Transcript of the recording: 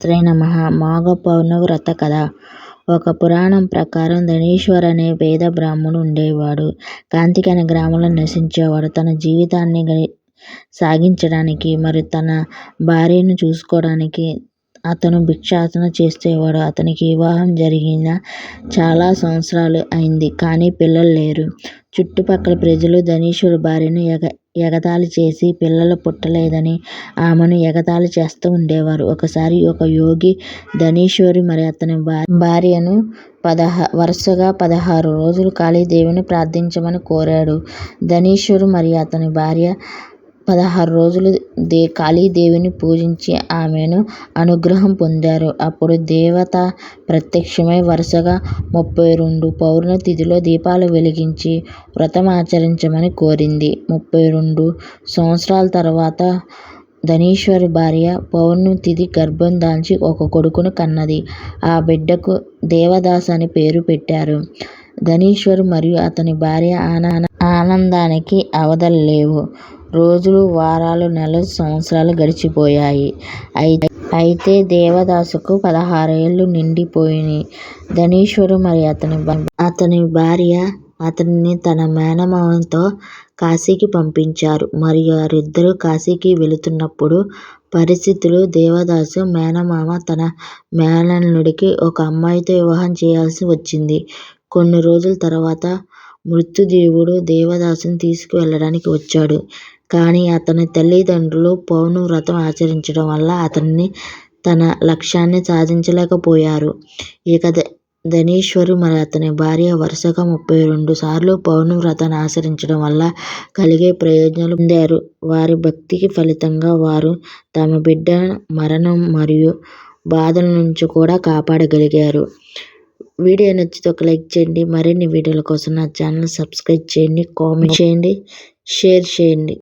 శ్రీ మహా మాఘ పౌర్ణవ్రత కథ ఒక పురాణం ప్రకారం ధనీశ్వర్ అనే పేద బ్రాహ్మణుడు ఉండేవాడు. కాంతికి అనే గ్రామంలో నివసించేవాడు. తన జీవితాన్ని సాగించడానికి మరియు తన భార్యను చూసుకోవడానికి అతను భిక్షాటన చేసేవాడు. అతనికి వివాహం జరిగిన చాలా సంవత్సరాలు అయింది కానీ పిల్లలు లేరు. చుట్టుపక్కల ప్రజలు ధనీశ్వర్ భార్యను ఎగతాళి చేసి పిల్లలు పుట్టలేదని ఆమెను ఎగతాళి చేస్తూ ఉండేవారు. ఒకసారి ఒక యోగి ధనీశ్వరి మరి అతని భార్యను వరుసగా పదహారు రోజులు కాళీదేవిని ప్రార్థించమని కోరాడు. ధనీశ్వర్ మరియు అతని భార్య పదహారు రోజులు దే కాళీదేవిని పూజించి ఆమెను అనుగ్రహం పొందారు. అప్పుడు దేవత ప్రత్యక్షమై వరుసగా ముప్పై రెండు పౌర్ణ తిథిలో దీపాలు వెలిగించి వ్రతం ఆచరించమని కోరింది. ముప్పై రెండు సంవత్సరాల తరువాత ధనీశ్వర్ భార్య పౌర్ణమి తిథి గర్భం దాల్చి ఒక కొడుకును కన్నది. ఆ బిడ్డకు దేవదాస్ అని పేరు పెట్టారు. ధనీశ్వరు మరియు అతని భార్య ఆనందానికి అవధలు లేవు. రోజులు, వారాలు, నెలలు, సంవత్సరాలు గడిచిపోయాయి. అయితే దేవదాసుకు పదహారేళ్ళు నిండిపోయి ధనీశ్వర్ మరియు అతని భార్య అతనిని తన మేనమామతో కాశీకి పంపించారు. మరియు వారిద్దరూ కాశీకి వెళుతున్నప్పుడు పరిస్థితులు దేవదాసు మేనమామ తన మేనల్లుడికి ఒక అమ్మాయితో వివాహం చేయాల్సి వచ్చింది. కొన్ని రోజుల తరువాత మృత్యుదేవుడు దేవదాసుని తీసుకువెళ్ళడానికి వచ్చాడు. కానీ అతని తల్లిదండ్రులు పౌర్ణమి వ్రతం ఆచరించడం వల్ల అతన్ని తన లక్ష్యాన్ని సాధించలేకపోయారు. ఇక ధనీశ్వరు మరి అతని భార్య వరుసగా ముప్పై రెండు సార్లు పౌర్ణమి వ్రతాన్ని ఆచరించడం వల్ల కలిగే ప్రయోజనాలు పొందారు. వారి భక్తికి ఫలితంగా వారు తమ బిడ్డ మరణం మరియు బాధల నుంచి కూడా కాపాడగలిగారు. వీడియో నచ్చితే ఒక లైక్ చేయండి. మరిన్ని వీడియోల కోసం నా ఛానల్ సబ్స్క్రైబ్ చేయండి. కామెంట్ చేయండి. షేర్ చేయండి.